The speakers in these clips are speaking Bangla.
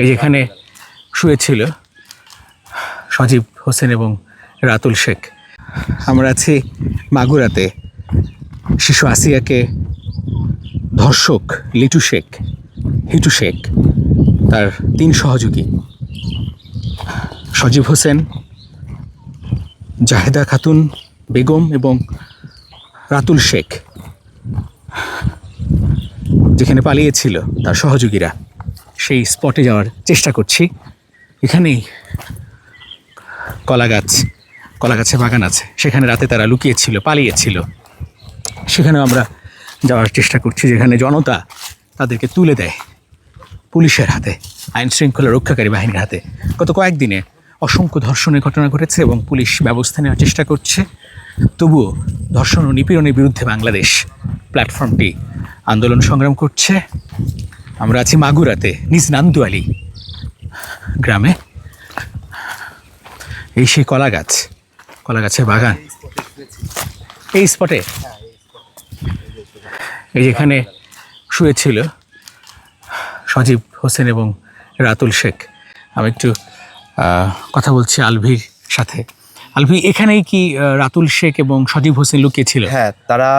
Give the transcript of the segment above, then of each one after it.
এই যেখানে শুয়েছিল সজীব হোসেন এবং রাতুল শেখ। আমরা আছি মাগুরাতে। শিশু আসিয়াকে ধর্ষক লিটু শেখ, হিটু শেখ, তার তিন সহযোগী। সজীব হোসেন, জাহেদা খাতুন, বেগম এবং রাতুল শেখ, যেখানে পালিয়েছিল তার সহযোগীরা। সেই স্পটে যাওয়ার চেষ্টা করছি। এখানেই কলা গাছ কলা গাছে বাগান আছে। সেখানে রাতে তারা লুকিয়েছিল, পালিয়েছিল। সেখানেও আমরা যাওয়ার চেষ্টা করছি, যেখানে জনতা তাদেরকে তুলে দেয় পুলিশের হাতে, আইন শৃঙ্খলা রক্ষাকারী বাহিনীর হাতে। গত কয়েকদিনে অসংখ্য ধর্ষণের ঘটনা ঘটেছে এবং পুলিশ ব্যবস্থা নেওয়ার চেষ্টা করছে। তবুও ধর্ষণ ও নিপীড়নের বিরুদ্ধে বাংলাদেশ প্ল্যাটফর্মটি আন্দোলন সংগ্রাম করছে। আমরা আছি মাগুরাতে নিজ নান্দুয়ালি। গ্রামে? এই সেই কলা গাছ, কলা গাছের বাগান। এই স্পটে? এই যেখানে শুয়েছিল সজীব হোসেন এবং রাতুল শেখ। আমি একটু কথা বলছি আলভির সাথে। আলভি, এখানেই কি রাতুল শেখ এবং সজীব হোসেন লুকিয়েছিল হ্যাঁ তারা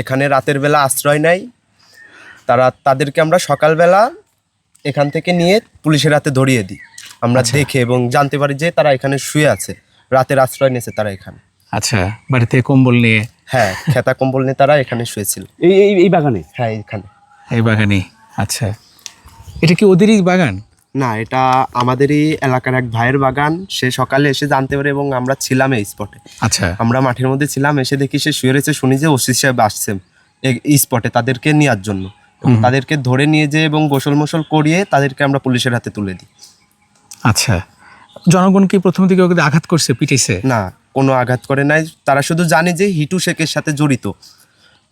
এখানে রাতের বেলা আশ্রয় নেয়। তারা তাদেরকে আমরা সকালবেলা এখান থেকে নিয়ে পুলিশের হাতে ধরিয়ে দিই। আমরা দেখে এবং জানতে পারি যে তারা এখানে শুয়ে আছে। রাতের আশ্রয় নিয়েছে তারা এখানে। আচ্ছা বাড়িতে কম্বল নিয়ে? হ্যাঁ খেতা কম্বল নিয়ে তারা এখানে শুয়েছিল। এই এই এই বাগানে? হ্যাঁ এখানে এই বাগানে আচ্ছা। এটা কি ওদেরই বাগান? না এটা আমাদেরই এলাকার এক ভাইয়ের বাগান। সে সকালে এসে জানতে পারে এবং আমরা ছিলাম এই স্পটে আচ্ছা। আমরা মাঠের মধ্যে ছিলাম এসে দেখি সে শুয়ে রয়েছে। শুনি যে ওসি সাহেব আসছেন এই স্পটে তাদেরকে নেওয়ার জন্য। তাদেরকে ধরে নিয়ে যেয়ে এবং গোসল মোসল করিয়ে তাদেরকে আমরা পুলিশের হাতে তুলে দিই। আচ্ছা। জনগণ কি প্রথম দিকে ওকে আঘাত করছে পিটিছে? না কোনো আঘাত করে নাই। তারা শুধু জানে যে হিটু শেখের সাথে জড়িত।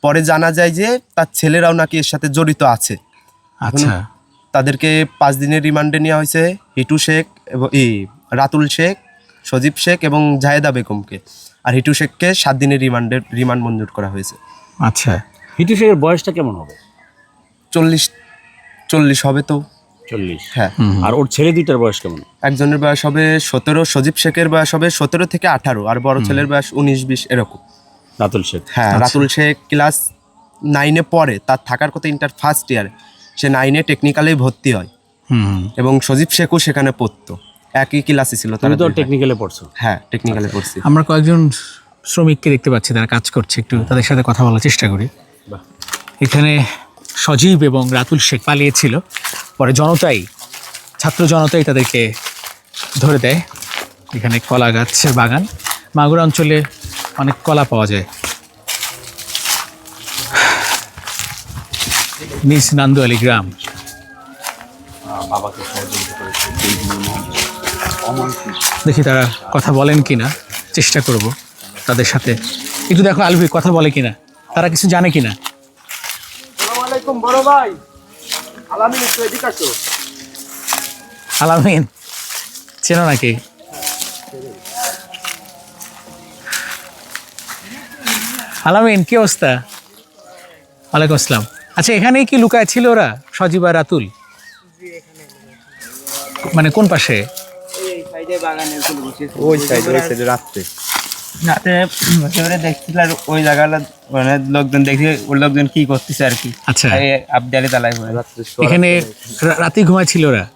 পরে জানা যায় যে তার ছেলেরাও নাকি এর সাথে জড়িত আছে। আচ্ছা। তাদেরকে পাঁচ দিনের রিমান্ডে নেওয়া হয়েছে হিটু শেখ এবং এই রাতুল শেখ সজীব শেখ এবং জাহেদা বেগমকে। আর হিটু শেখকে সাত দিনের রিমান্ডের রিমান্ড মঞ্জুর করা হয়েছে। আচ্ছা। হিটু শেখের বয়সটা কেমন হবে? চল্লিশ চল্লিশ হবে তো। চল্লিশ। হ্যাঁ। আর ওর ছেলে দুইটার বয়স কেমন? একজনের বয়স হবে সতেরো সজীব শেখের বয়স হবে সতেরো থেকে আঠারো আর বড় ছেলের বয়স উনিশ বিশ এরকম। রাতুল শেখ। হ্যাঁ রাতুল শেখ ক্লাস নাইনে পড়ে তার থাকার কথা ইন্টার ফার্স্ট ইয়ারে সে নাইনে টেকনিক্যালে ভর্তি হয়। হুম এবং সজীব শেখও সেখানে পড়তো। একই ক্লাসে ছিল তারা তো টেকনিক্যালে পড়ছো। হ্যাঁ টেকনিক্যালে পড়ছি। আমরা কয়েকজন শ্রমিককে দেখতে পাচ্ছি তারা কাজ করছে একটু তাদের সাথে কথা বলার চেষ্টা করি। বাহ। এখানে সজীব এবং রাতুল শেখ পালিয়েছিল। পরে জনতাই, ছাত্র জনতাই তাদেরকে ধরে দেয়। এখানে কলা গাছের বাগান। মাগুরা অঞ্চলে অনেক কলা পাওয়া যায়। নিজ নান্দুয়ালি গ্রাম। দেখি তারা কথা বলেন কি না চেষ্টা করব তাদের সাথে। একটু দেখো, আলভি, কথা বলে কিনা? তারা কিছু জানে কিনা? আসসালামাইকুম বড় ভাই। আলামিন একটু এদিকে আসো। আলামিন চেনো নাকি? আলামিন কি অবস্থা? ওয়ালাইকুম আসসালাম। আচ্ছা এখানেই কি লুকায় ছিল ওরা সজীব আর রাতুল? মানে কোন পাশে? ওই সাইডে ওই সাইডে রাত্রে। রাতে বসে বসে দেখছিল আর ওই জায়গাটা মানে লোকজন দেখি ওই লোকজন কি করতেছে আর কি। আচ্ছা। এই তালাই এখানে রা- ঘুমাইছিল ওরা?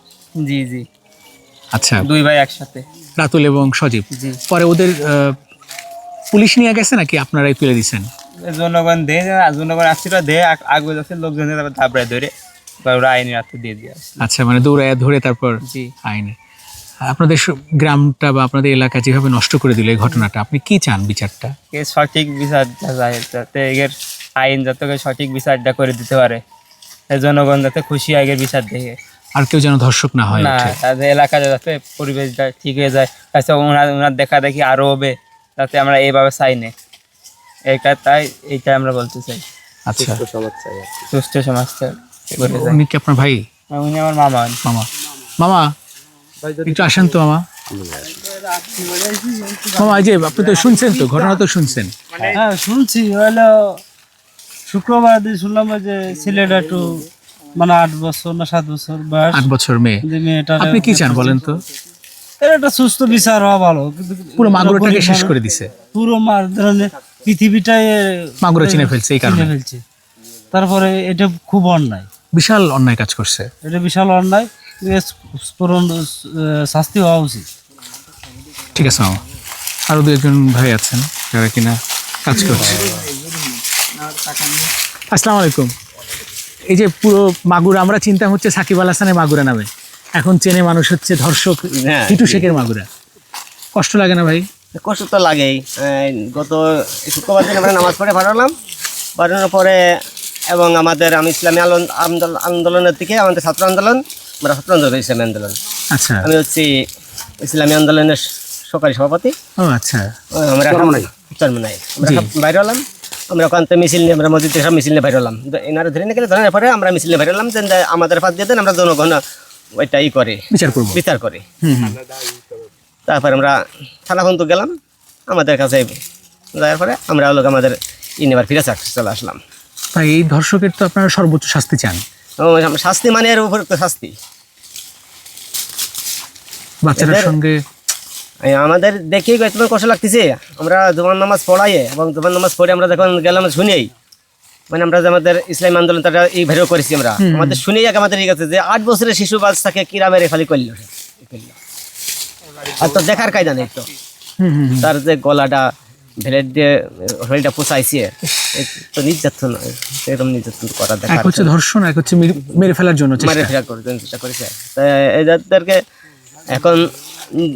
জি জি। আচ্ছা। দুই ভাই একসাথে। রাতুল এবং সজীব। পরে ওদের আহ, পুলিশ নিয়ে গেছে নাকি আপনারাই তুলে দিছেন জনগণ দে জনগণ আসছিল দে যাচ্ছে লোকজন তারপর তারপরে ধরে ওরা আইনি রাত্রে দিয়ে দিয়ে আচ্ছা মানে দৌড়ায় ধরে তারপর জি। আইনে। আপনাদের গ্রামটা বা আপনাদের এলাকা যেভাবে নষ্ট করে দিল এই ঘটনাটা আপনি কি চান বিচারটা? সঠিক বিচারটা যায় যাতে এর আইন যাতে করে সঠিক বিচারটা করে দিতে পারে। জনগণ যাতে খুশি আগের বিচার দেখে। আর কেউ যেন ধর্ষক না হয় না। তাদের এলাকাতে যাতে পরিবেশটা ঠিক হয়ে যায়। তাছাড়া ওনার ওনার দেখা দেখি আরও হবে যাতে আমরা এইভাবে চাই না। এইটা তাই এইটা আমরা বলতে চাই। আচ্ছা। সমাজ চাই। সুস্থ গড়ে যায় উনি কি আপনার ভাই? উনি আমার মামা। মামা। মামা একটু আসেন তো মামা। মামা এই যে আপনি তো শুনছেন তো ঘটনা তো শুনছেন। হ্যাঁ শুনছি হলো শুক্রবার দিন শুনলাম যে ছেলেটা একটু মানে আট বছর না সাত বছর বয়স। আট বছর মেয়ে। মেয়েটা আপনি কি চান বলেন তো? এর একটা সুস্থ বিচার হওয়া ভালো। কিন্তু পুরো মাগুরাটাকে শেষ করে দিছে। পুরো মার ধরনের পৃথিবীটাই মাগুরা চিনে ফেলছে এই কারণে। ফেলছে। তারপরে এটা খুব অন্যায়। বিশাল অন্যায় কাজ করছে। এটা বিশাল অন্যায়। শাস্তি হওয়া উচিত। ঠিক আছে মামা। আরও দু একজন ভাই আছেন যারা কিনা কাজ করছে। আসসালামু আলাইকুম। এই যে পুরো মাগুরা আমরা চিন্তা হচ্ছে সাকিব আল হাসানের মাগুরা নামে। এখন চেনে মানুষ হচ্ছে ধর্ষক হ্যাঁ। হিটু শেখের মাগুরা। কষ্ট লাগে না ভাই? কষ্ট তো লাগেই। এই গত শুক্রবার দিন আমরা নামাজ পড়ে ভাড়ালাম বাড়ানোর পরে এবং আমাদের আমি ইসলামী আলো- আন্দোলন আন্দোলনের দিকে আমাদের ছাত্র আন্দোলন আমরা ছাত্র আন্দোলন ইসলামী আন্দোলন। আচ্ছা। আমি হচ্ছি ইসলামী আন্দোলনের সরকারি সভাপতি। ও আচ্ছা। আমরা চরমনাই আমরা বাইরে হলাম। আমরা ওখান থেকে মিছিল নিয়ে আমরা মসজিদ থেকে সব মিছিল নিয়ে বাইরে হলাম। এনারা ধরে নিয়ে গেলে ধরার পরে আমরা মিছিল নিয়ে বাইরে হলাম যে আমাদের দিয়ে দেন আমরা জনগণ ওইটাই করে বিচার করব। বিচার করে। তারপর আমরা থানা পর্যন্ত গেলাম। আমাদের কাছে যাওয়ার পরে আমরা হলো আমাদের ফিরে চলে আসলাম। ভাই এই ধর্ষকের তো আপনারা সর্বোচ্চ শাস্তি চান। শাস্তি মানে এর উপর তো শাস্তি বাচ্চাদের সঙ্গে আমাদের দেখেই তোমার কষ্ট লাগতেছে? আমরা জুমান নামাজ পড়াইয়ে এবং জুমান নামাজ পড়ে আমরা যখন গেলাম শুনেই মানে আমরা যে আমাদের ইসলাম আন্দোলন তারা এই ভেরিও করেছি আমরা। আমাদের শুনেই আগে আমাদের গেছে যে আট বছরের শিশু বাচ্চাকে কিরা মেরে খালি করল। আর তো দেখার কায়দা নেই তো। তার যে গলাটা ভেলেট দিয়ে শরীরটা পোষাইছে। তো নির্যাতন এরকম নির্যাতন করা এক হচ্ছে ধর্ষণ এক হচ্ছে মেরে- ফেলার জন্য। মারে ফেরা করে চেষ্টা করেছে। তো এদেরকে এখন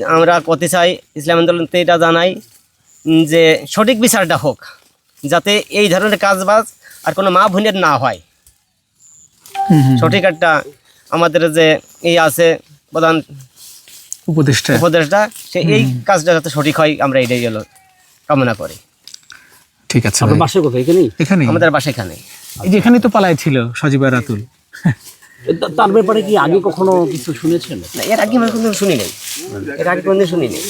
আমরা করতে চাই ইসলাম আন্দোলনতে এটা জানাই যে সঠিক বিচারটা হোক যাতে এই ধরনের কাজবাজ আর কোনো মা বোনের না হয়। সঠিক একটা আমাদের যে এই আছে প্রধান উপদেষ্টা। উপদেশটা সে এই কাজটা যাতে সঠিক হয় আমরা এটাই হলো কামনা করি। ঠিক আছে আপনার। বাসায় কোথায়? এখানেই? এখানে আমাদের বাসা এখানে এই যে এখানেই তো পালায় ছিল সজীব রাতুল। তার ব্যাপারে কি আগে কখনো কিছু শুনেছেন? না এর আগে আমি কোনো শুনি নাই। এর আগে কোনদিন শুনি নাই।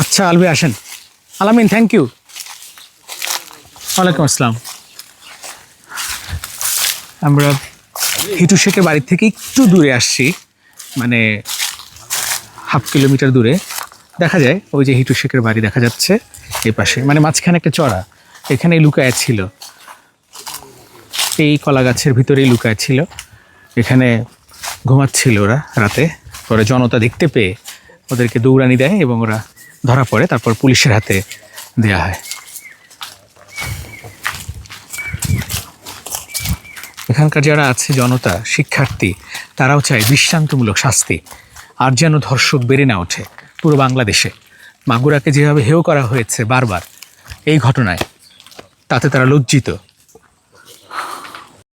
আচ্ছা আলবি আসেন। আলামিন থ্যাংক ইউ ওয়ালাইকুম আসসালাম। আমরা হিটু শেখের বাড়ি থেকে একটু দূরে আসছি। মানে হাফ কিলোমিটার দূরে দেখা যায় ওই যে হিটু শেখের বাড়ি দেখা যাচ্ছে এই পাশে। মানে মাঝখানে একটা চড়া, এখানেই লুকায় ছিল। এই কলা গাছের ভিতরেই লুকায় ছিল। এখানে ঘুমাচ্ছিল ওরা রাতে। পরে জনতা দেখতে পেয়ে ওদেরকে দৌড়ানি দেয় এবং ওরা ধরা পড়ে, তারপর পুলিশের হাতে দেয়া হয়। এখানকার যারা আছে জনতা, শিক্ষার্থী, তারাও চায় দৃষ্টান্তমূলক শাস্তি। আর যেন ধর্ষক বেড়ে না ওঠে পুরো বাংলাদেশে। মাগুরাকে যেভাবে হেয় করা হয়েছে বারবার, এই ঘটনায় তাতে তারা লজ্জিত।